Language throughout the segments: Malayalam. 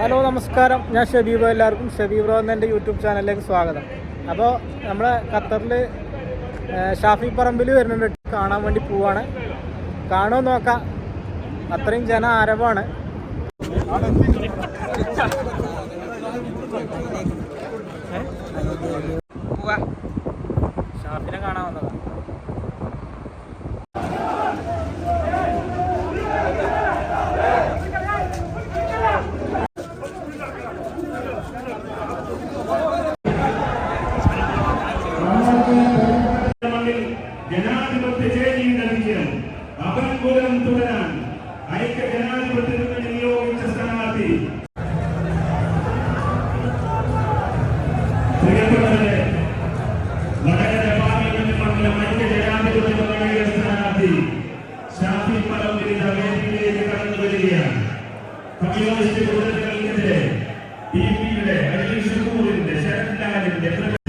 ഹലോ നമസ്കാരം. ഞാൻ ഷബീബ് എല്ലാവർക്കും. ഷബീബ് റോ എന്ന എന്റെ യൂട്യൂബ് ചാനലിലേക്ക് സ്വാഗതം. അപ്പോൾ നമ്മളെ ഖത്തറിൽ ഷാഫി പറമ്പിൽ വരുന്നുണ്ട് കാണാൻ വേണ്ടി പോവാണ്. കാണുമോ നോക്കാം. അത്രയും ജന ആരവാണ്. ഷാഫിനെ കാണാൻ വന്നതാണ് അപൻകുലം തുടരാൻ ഐക്യ ജനാധിപത്യത്തിന് നിയോഗിച്ച സ്ഥാനാർത്ഥി. പ്രിയപ്പെട്ടവരെ വടകര പാർലമെന്റ് മണ്ഡലം ഐക്യ ജനാധിപത്യ മുന്നണിയുടെ സ്ഥാനാർത്ഥി ഷാഫി പറമ്പിലിത വേദിയിലേക്ക് കടന്നു വരികയാണ്. കമ്മ്യൂണിസ്റ്റ് വിരുദ്ധതകൾക്കെതിരെ ടി പിയുടെ അനിൽ ഷുക്കൂറിന്റെ ശരത്ലാലിന്റെ നമ്മുടെ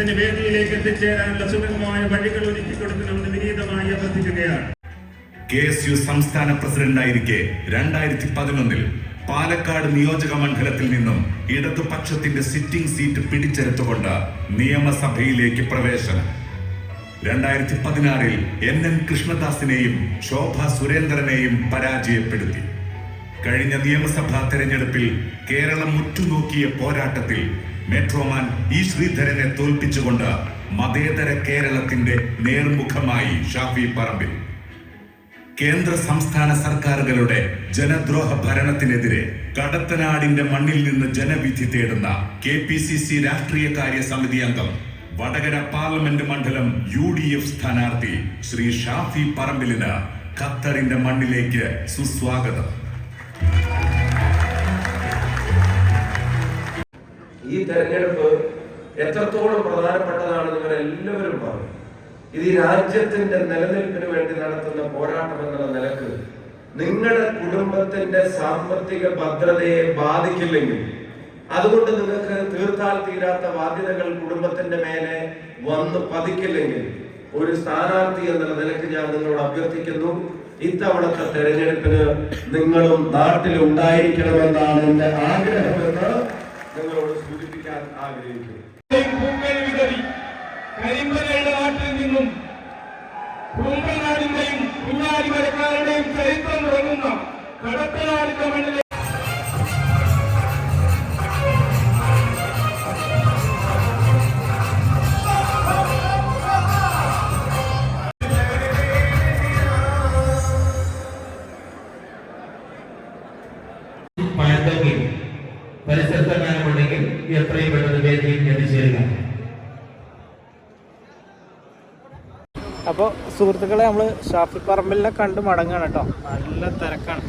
അദ്ദേഹത്തിന് വേദിയിലേക്ക് എത്തിച്ചേരാനുള്ള സുഗമമായ വഴികൾ ഒരുക്കി കൊടുക്കണമെന്ന് വിനീതമായി അഭ്യർത്ഥിക്കുകയാണ്. കെ എസ് യു സംസ്ഥാന പ്രസിഡന്റായിരിക്കെ രണ്ടായിരത്തി പതിനൊന്നിൽ പാലക്കാട് നിയോജക മണ്ഡലത്തിൽ നിന്നും ഇടതുപക്ഷത്തിന്റെ സിറ്റിംഗ് സീറ്റ് പിടിച്ചെടുത്തുകൊണ്ട് നിയമസഭയിലേക്ക് പ്രവേശനം. രണ്ടായിരത്തി പതിനാറിൽ എൻ എൻ കൃഷ്ണദാസിനെയും ശോഭ സുരേന്ദ്രനെയും പരാജയപ്പെടുത്തി. കഴിഞ്ഞ നിയമസഭാ തെരഞ്ഞെടുപ്പിൽ കേരളം ഉറ്റുനോക്കിയ പോരാട്ടത്തിൽ മെട്രോമാൻ ഈ ശ്രീധരനെ തോൽപ്പിച്ചുകൊണ്ട് മതേതര കേരളത്തിന്റെ നേർമുഖമായി ഷാഫി പറമ്പിൽ. കേന്ദ്ര സംസ്ഥാന സർക്കാരുകളുടെ ജനദ്രോഹ ഭരണത്തിനെതിരെ കടത്തനാടിന്റെ മണ്ണിൽ നിന്ന് ജനവിധി തേടുന്ന കെ പി സി സി രാഷ്ട്രീയകാര്യ സമിതി അംഗം വടകര പാർലമെന്റ് മണ്ഡലം യു ഡി എഫ് സ്ഥാനാർത്ഥി ശ്രീ ഷാഫി പറമ്പിലിന് ഖത്തറിന്റെ മണ്ണിലേക്ക് സുസ്വാഗതം. ഈ തെരഞ്ഞെടുപ്പ് എത്രത്തോളം പ്രധാനപ്പെട്ടതാണെന്ന് നിങ്ങൾ എല്ലാവരും പറഞ്ഞു. ഇത് ഈ രാജ്യത്തിന്റെ നിലനിൽപ്പിന് വേണ്ടി നടത്തുന്ന പോരാട്ടം എന്നുള്ള നിലയ്ക്ക് നിങ്ങളുടെ കുടുംബത്തിന്റെ സാമ്പത്തിക ഭദ്രതയെ ബാധിക്കില്ലെങ്കിൽ അതുകൊണ്ട് നിങ്ങൾക്ക് തീർത്താൽ തീരാത്ത ബാധ്യതകൾ കുടുംബത്തിന്റെ മേലെ വന്ന് പതിക്കില്ലെങ്കിൽ ഒരു സ്ഥാനാർത്ഥി എന്നുള്ള നിലയ്ക്ക് ഞാൻ നിങ്ങളോട് അഭ്യർത്ഥിക്കുന്നു ഇത്തവണത്തെ തെരഞ്ഞെടുപ്പിന് നിങ്ങളും നാട്ടിൽ ഉണ്ടായിരിക്കണമെന്നാണ് എന്റെ ആഗ്രഹമെന്ന് നിങ്ങളോട് സൂചിപ്പിക്കാൻ ആഗ്രഹിക്കുന്നു. കരിമ്പനയുടെ നാട്ടിൽ നിന്നും കുമ്പനാടിന്റെയും കുഞ്ഞാലിമരക്കാരുടെയും ചരിത്രം തുടങ്ങുന്ന കടത്തനാടിന്റെ മണ്ണിലെ പഴത്തെങ്കിൽ പരിസരത്തെങ്ങാനുമുണ്ടെങ്കിൽ എത്രയും പെട്ടെന്ന് വേദിയിൽ എത്തിച്ചേരുക. അപ്പോൾ സുഹൃത്തുക്കളെ നമ്മൾ ഷാഫി പറമ്പിലിനെ കണ്ട് മടങ്ങാണ് കേട്ടോ. നല്ല തിരക്കാണ്.